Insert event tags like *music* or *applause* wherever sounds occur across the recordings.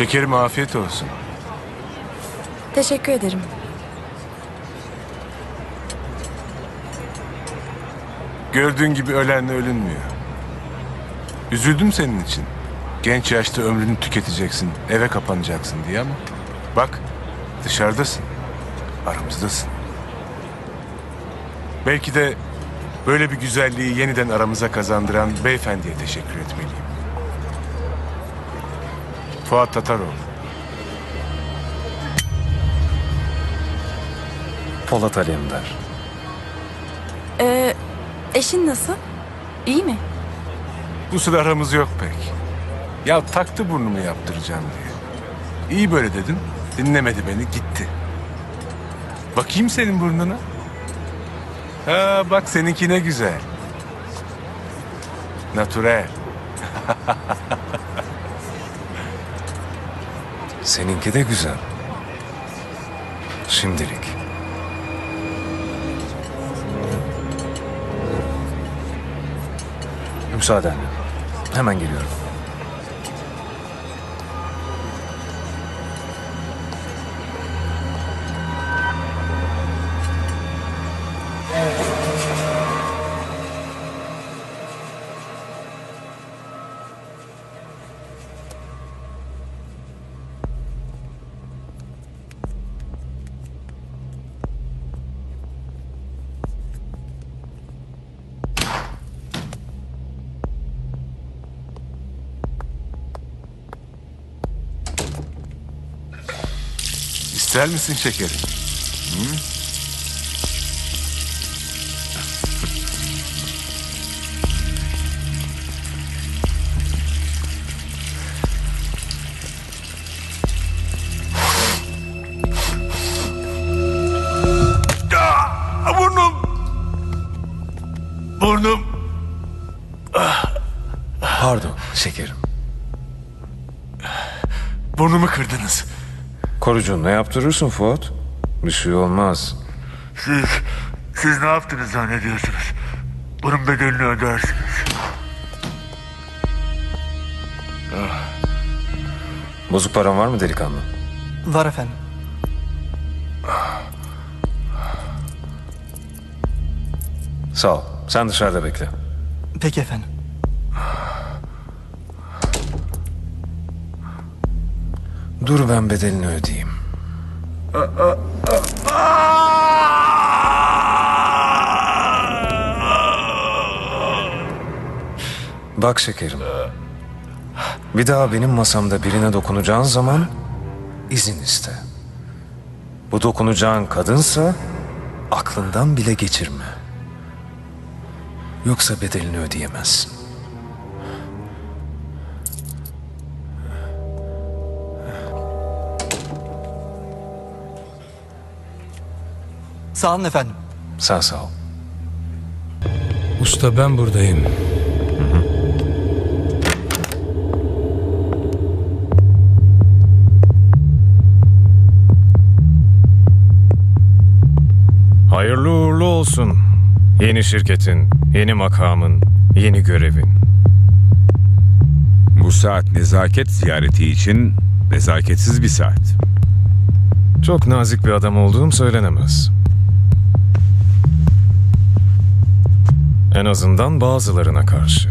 Şekerim afiyet olsun. Teşekkür ederim. Gördüğün gibi ölenle ölünmüyor. Üzüldüm senin için. Genç yaşta ömrünü tüketeceksin, eve kapanacaksın diye ama... Bak, dışarıdasın, aramızdasın. Belki de böyle bir güzelliği yeniden aramıza kazandıran beyefendiye teşekkür etmeliyim. Fuat Tataroğlu. Polat Alemdar. Ee, eşin nasıl? İyi mi? Bu sıra aramız yok pek. Ya taktı burnumu yaptıracağım diye. İyi böyle dedim. Dinlemedi beni gitti. Bakayım senin burnuna. Ha bak seninki ne güzel. Natürel. *laughs* Seninki de güzel. Şimdilik. Müsaadenle. Hemen geliyorum. İster misin şekerim? Korucun ne yaptırırsın Fuat? Bir şey olmaz. Siz, siz ne yaptınız zannediyorsunuz? Bunun bedelini ödersiniz. Bozuk paran var mı delikanlı? Var efendim. Sağ ol. Sen dışarıda bekle. Peki efendim. Dur ben bedelini ödeyeyim. Bak şekerim. Bir daha benim masamda birine dokunacağın zaman izin iste. Bu dokunacağın kadınsa aklından bile geçirme. Yoksa bedelini ödeyemezsin. Sağ olun efendim. Sağ sağ ol. Usta ben buradayım. Hayırlı uğurlu olsun. Yeni şirketin, yeni makamın, yeni görevin. Bu saat nezaket ziyareti için nezaketsiz bir saat. Çok nazik bir adam olduğum söylenemez. En azından bazılarına karşı.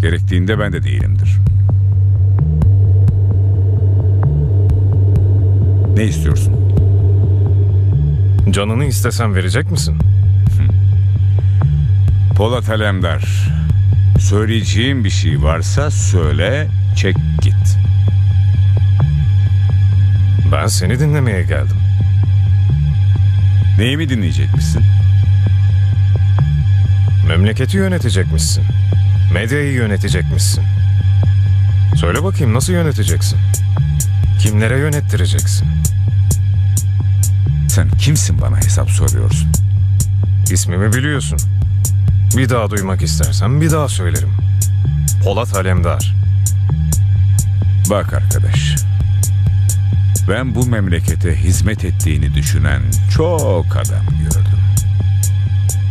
Gerektiğinde ben de değilimdir. Ne istiyorsun? Canını istesem verecek misin? Polat Alemdar. Söyleyeceğim bir şey varsa söyle, çek git. Ben seni dinlemeye geldim. Neyi mi dinleyecekmişsin? Memleketi yönetecekmişsin. Medyayı yönetecekmişsin. Söyle bakayım nasıl yöneteceksin? Kimlere yönettireceksin? Sen kimsin bana hesap soruyorsun? İsmimi biliyorsun. Bir daha duymak istersen bir daha söylerim. Polat Alemdar. Bak arkadaş. Ben bu memlekete hizmet ettiğini düşünen çok adam gördüm.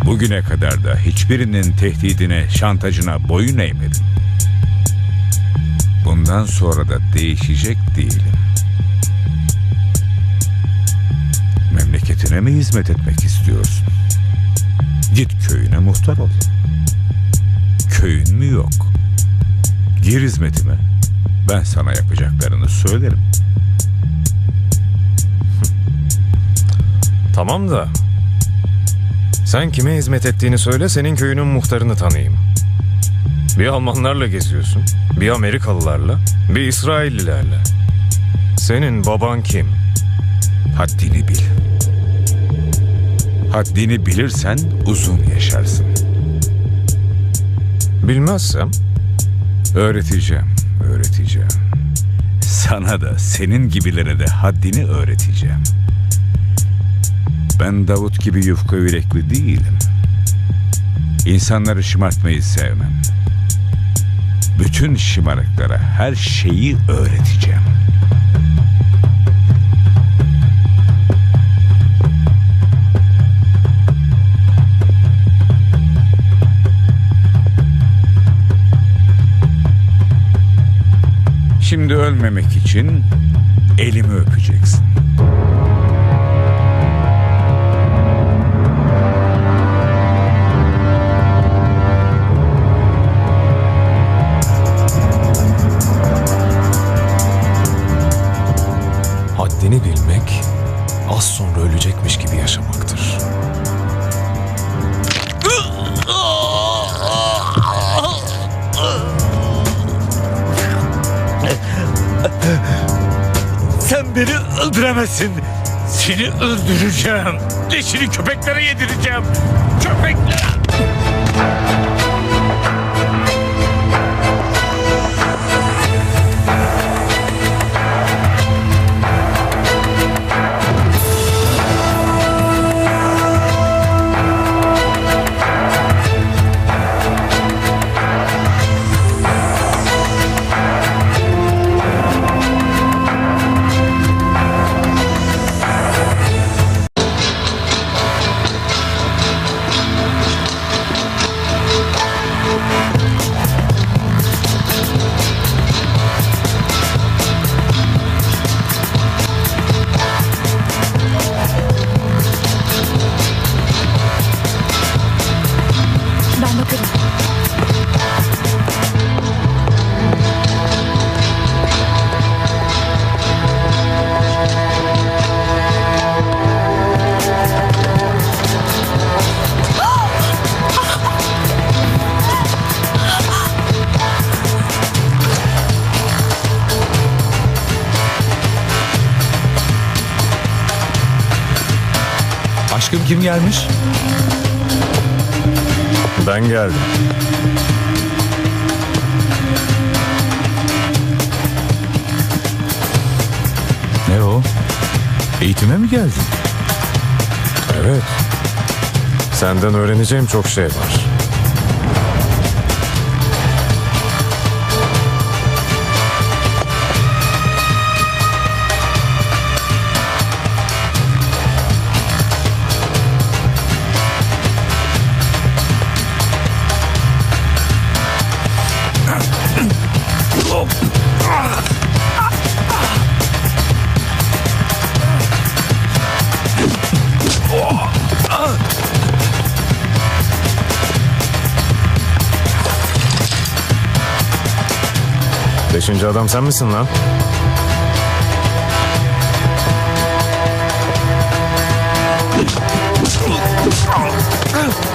Bugüne kadar da hiçbirinin tehdidine, şantajına boyun eğmedim. Bundan sonra da değişecek değilim. Memleketine mi hizmet etmek istiyorsun? Git köyüne muhtar ol. Köyün mü yok? Gir hizmetime. Ben sana yapacaklarını söylerim. Tamam da sen kime hizmet ettiğini söyle senin köyünün muhtarını tanıyayım. Bir Almanlarla geziyorsun, bir Amerikalılarla, bir İsraillilerle. Senin baban kim? Haddini bil. Haddini bilirsen uzun yaşarsın. Bilmezsem Öğreteceğim, öğreteceğim. Sana da senin gibilere de haddini öğreteceğim. Ben Davut gibi yufka yürekli değilim. İnsanları şımartmayı sevmem. Bütün şımarıklara her şeyi öğreteceğim. Şimdi ölmemek için elimi öpeceksin. Sonra ölecekmiş gibi yaşamaktır. Sen beni öldüremezsin. Seni öldüreceğim. Leşini köpeklere yedireceğim. Gelmiş? Ben geldim. Ne o? Eğitime mi geldin? Evet. Senden öğreneceğim çok şey var. Beşinci adam sen misin lan? Burada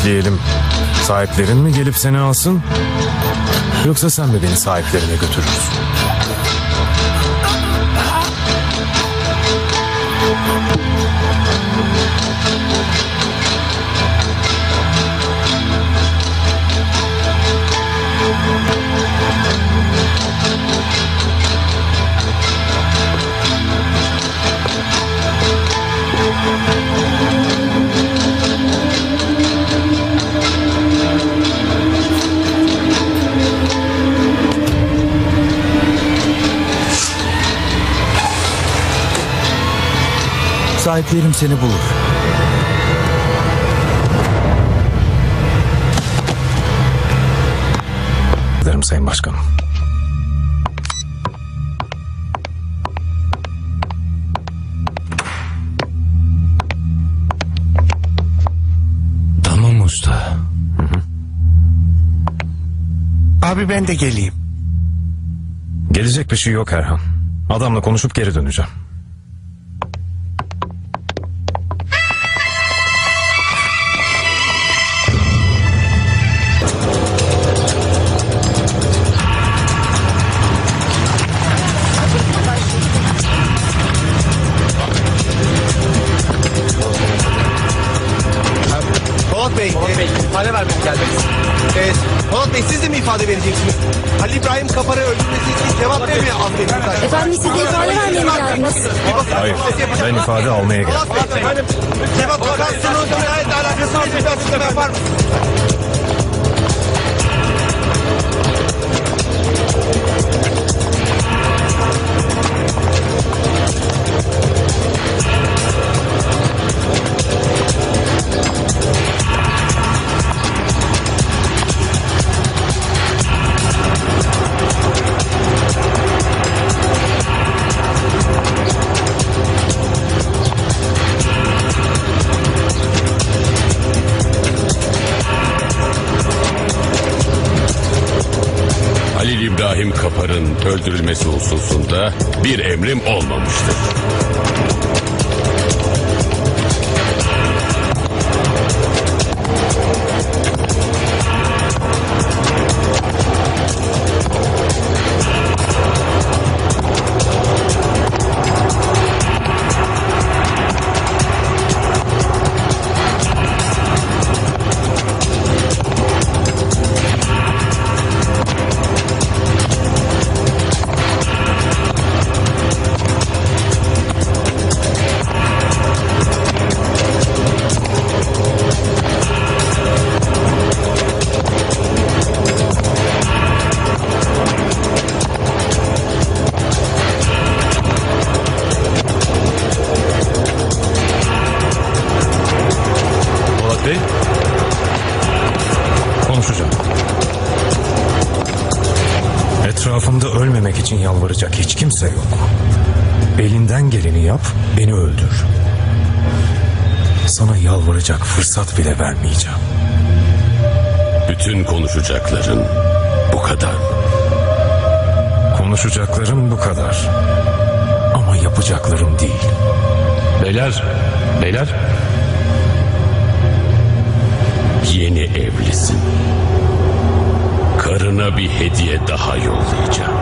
bekleyelim. Sahiplerin mi gelip seni alsın? Yoksa sen mi beni sahiplerine götürürsün? Sahiplerim seni bulur. Derim Sayın Başkanım. Tamam usta. Abi ben de geleyim. Gelecek bir şey yok Erhan. Adamla konuşup geri döneceğim. Öldürülmesi hususunda bir emrim kimse yok. Elinden geleni yap, beni öldür. Sana yalvaracak fırsat bile vermeyeceğim. Bütün konuşacakların bu kadar. Konuşacaklarım bu kadar. Ama yapacaklarım değil. Beyler, beyler. Yeni evlisin. Karına bir hediye daha yollayacağım.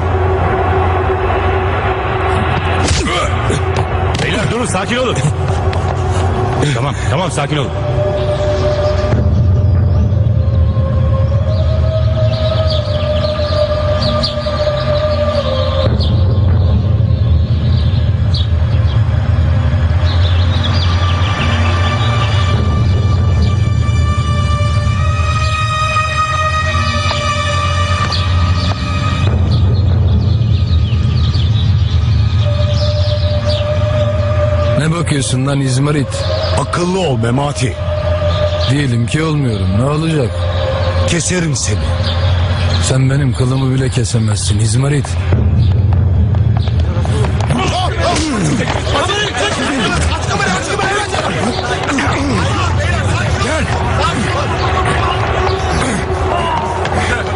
Sakin olun. *laughs* tamam tamam sakin olun. Bakıyorsun lan İzmarit? Akıllı ol Memati. Diyelim ki olmuyorum. Ne olacak? Keserim seni. Sen benim kılımı bile kesemezsin İzmarit.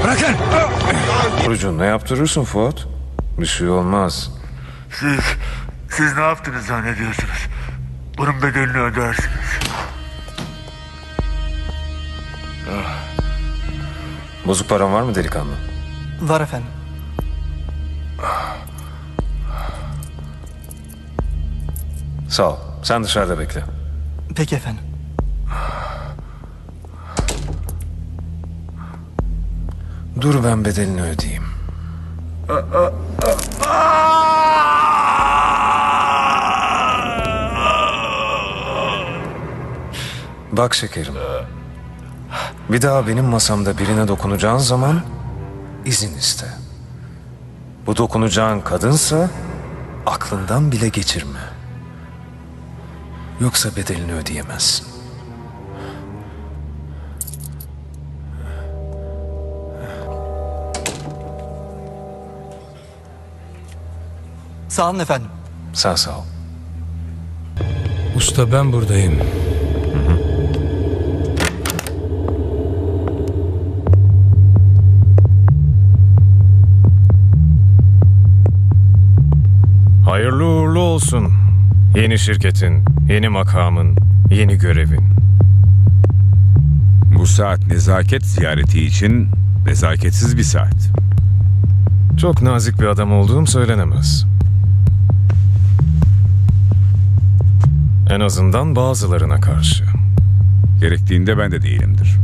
Bırakın. Burcu ne yaptırırsın Fuat? Bir şey olmaz. Siz, siz ne yaptınız zannediyorsunuz? Bunun bedelini ödersiniz. Bozuk paran var mı delikanlı? Var efendim. Sağ ol. Sen dışarıda bekle. Peki efendim. Dur ben bedelini ödeyeyim. Bak şekerim. Bir daha benim masamda birine dokunacağın zaman izin iste. Bu dokunacağın kadınsa aklından bile geçirme. Yoksa bedelini ödeyemezsin. Sağ olun efendim. Sağ sağ ol. Usta ben buradayım. Hayırlı uğurlu olsun. Yeni şirketin, yeni makamın, yeni görevin. Bu saat nezaket ziyareti için nezaketsiz bir saat. Çok nazik bir adam olduğum söylenemez. En azından bazılarına karşı. Gerektiğinde ben de değilimdir.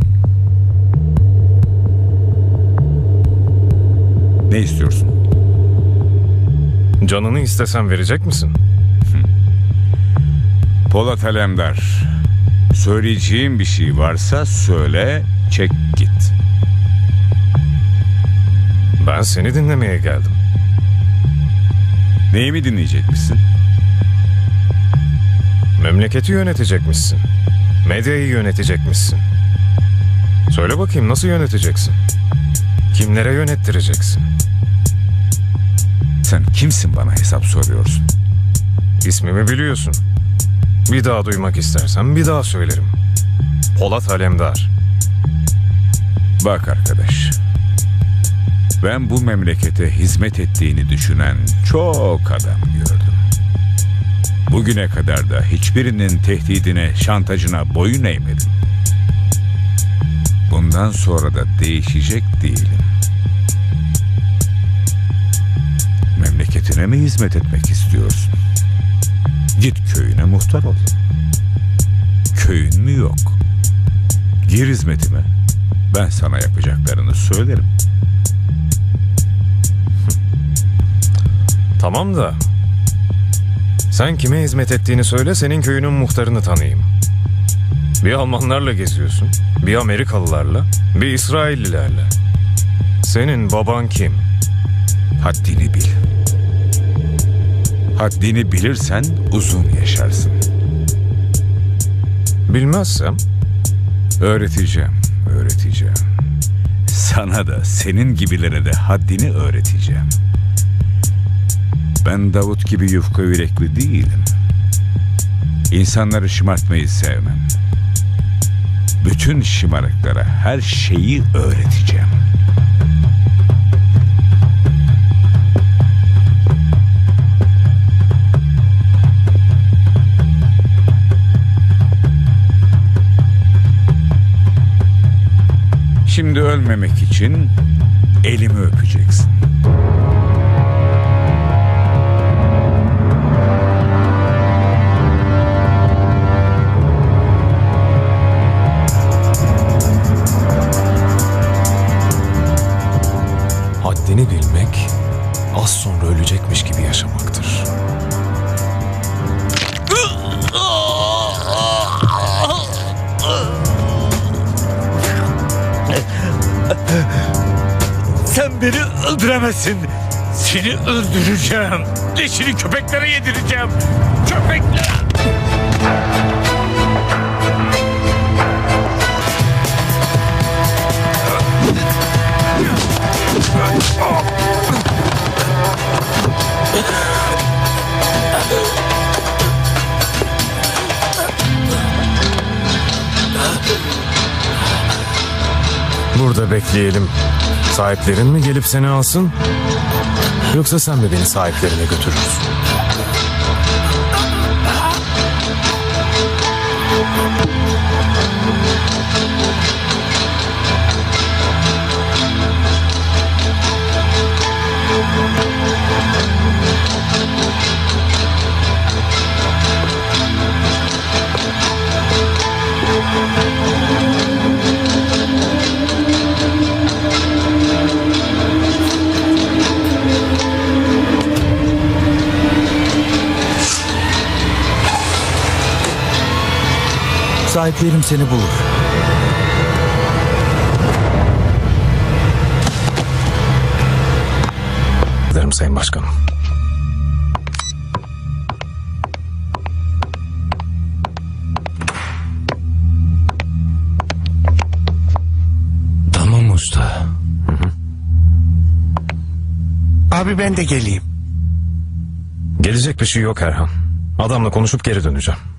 Ne istiyorsun? Canını istesem verecek misin? Polat Alemdar. Söyleyeceğim bir şey varsa söyle, çek git. Ben seni dinlemeye geldim. Neyi mi dinleyecekmişsin? Memleketi yönetecekmişsin. Medyayı yönetecekmişsin. Söyle bakayım nasıl yöneteceksin? Kimlere yönettireceksin? Sen kimsin bana hesap soruyorsun? İsmimi biliyorsun. Bir daha duymak istersen bir daha söylerim. Polat Alemdar. Bak arkadaş. Ben bu memlekete hizmet ettiğini düşünen çok adam gördüm. Bugüne kadar da hiçbirinin tehdidine, şantajına boyun eğmedim. Bundan sonra da değişecek değilim. Memleketine mi hizmet etmek istiyorsun? Git köyüne muhtar ol. Köyün mü yok? Gir hizmetime. Ben sana yapacaklarını söylerim. *laughs* Tamam da sen kime hizmet ettiğini söyle senin köyünün muhtarını tanıyayım. Bir Almanlarla geziyorsun, bir Amerikalılarla, bir İsraillilerle. Senin baban kim? Haddini bil. Haddini bilirsen uzun yaşarsın. Bilmezsem Öğreteceğim, öğreteceğim. Sana da senin gibilere de haddini öğreteceğim. Ben Davut gibi yufka yürekli değilim. İnsanları şımartmayı sevmem. Bütün şımarıklara her şeyi öğreteceğim. Şimdi ölmemek için elimi öpeceksin. Öldüremezsin. Seni öldüreceğim. Leşini köpeklere yedireceğim. Köpekler. Burada bekleyelim. Sahiplerin mi gelip seni alsın? Yoksa sen mi beni sahiplerine götürürsün? sahiplerim seni bulur. Ederim Sayın Başkanım. Tamam usta. Abi ben de geleyim. Gelecek bir şey yok Erhan. Adamla konuşup geri döneceğim.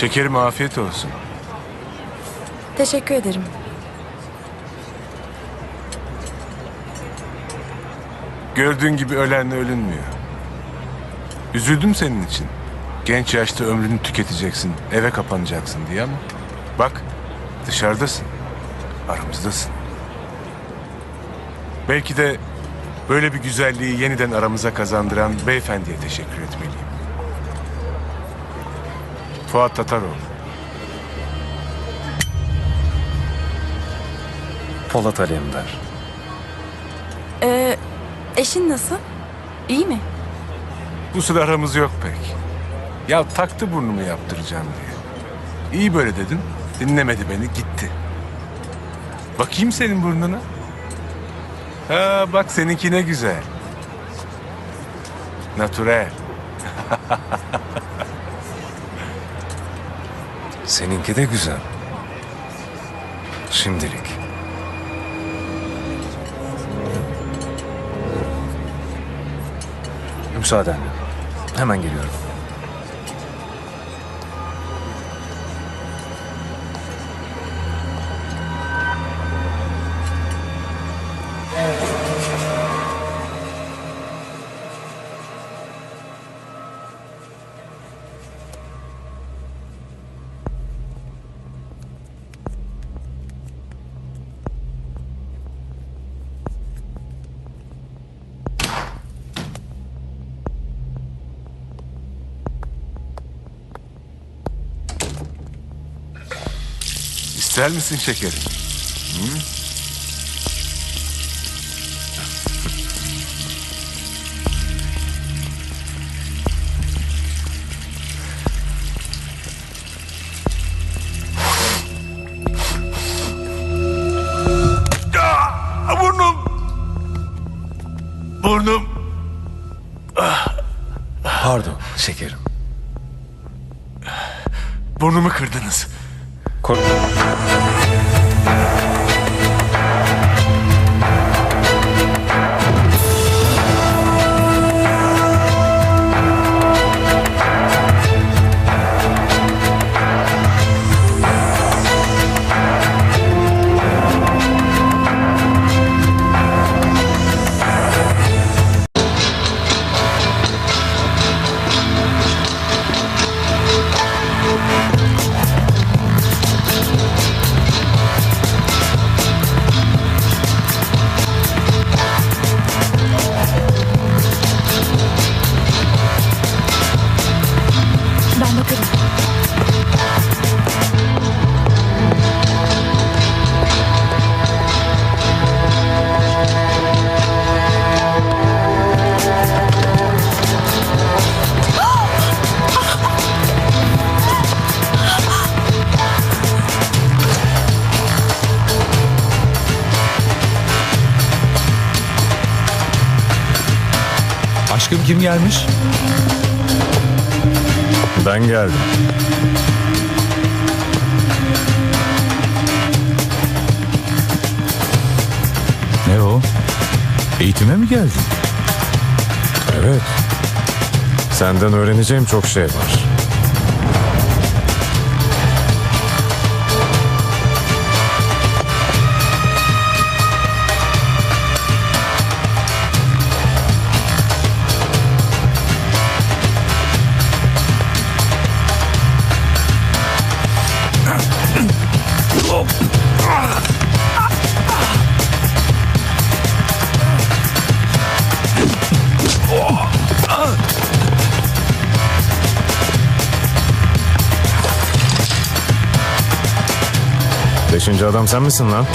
Şekerim afiyet olsun. Teşekkür ederim. Gördüğün gibi ölenle ölünmüyor. Üzüldüm senin için. Genç yaşta ömrünü tüketeceksin, eve kapanacaksın diye ama... Bak, dışarıdasın, aramızdasın. Belki de böyle bir güzelliği yeniden aramıza kazandıran beyefendiye teşekkür etmeliyim. Fuat Tataroğlu. Polat Alemdar. Ee, eşin nasıl? İyi mi? Bu sıra aramız yok pek. Ya taktı burnumu yaptıracağım diye. İyi böyle dedim. Dinlemedi beni gitti. Bakayım senin burnuna. Ha bak seninki ne güzel. Natürel. *laughs* Seninki de güzel. Şimdilik. Müsaadenle. Hemen geliyorum. İster misin şekerim? Hı? Ah, Burnum. Burnum. Pardon şekerim. Burnumu kırdınız. Co kim gelmiş? Ben geldim. Ne o? Eğitime mi geldin? Evet. Senden öğreneceğim çok şey var. Adam sen misin lan?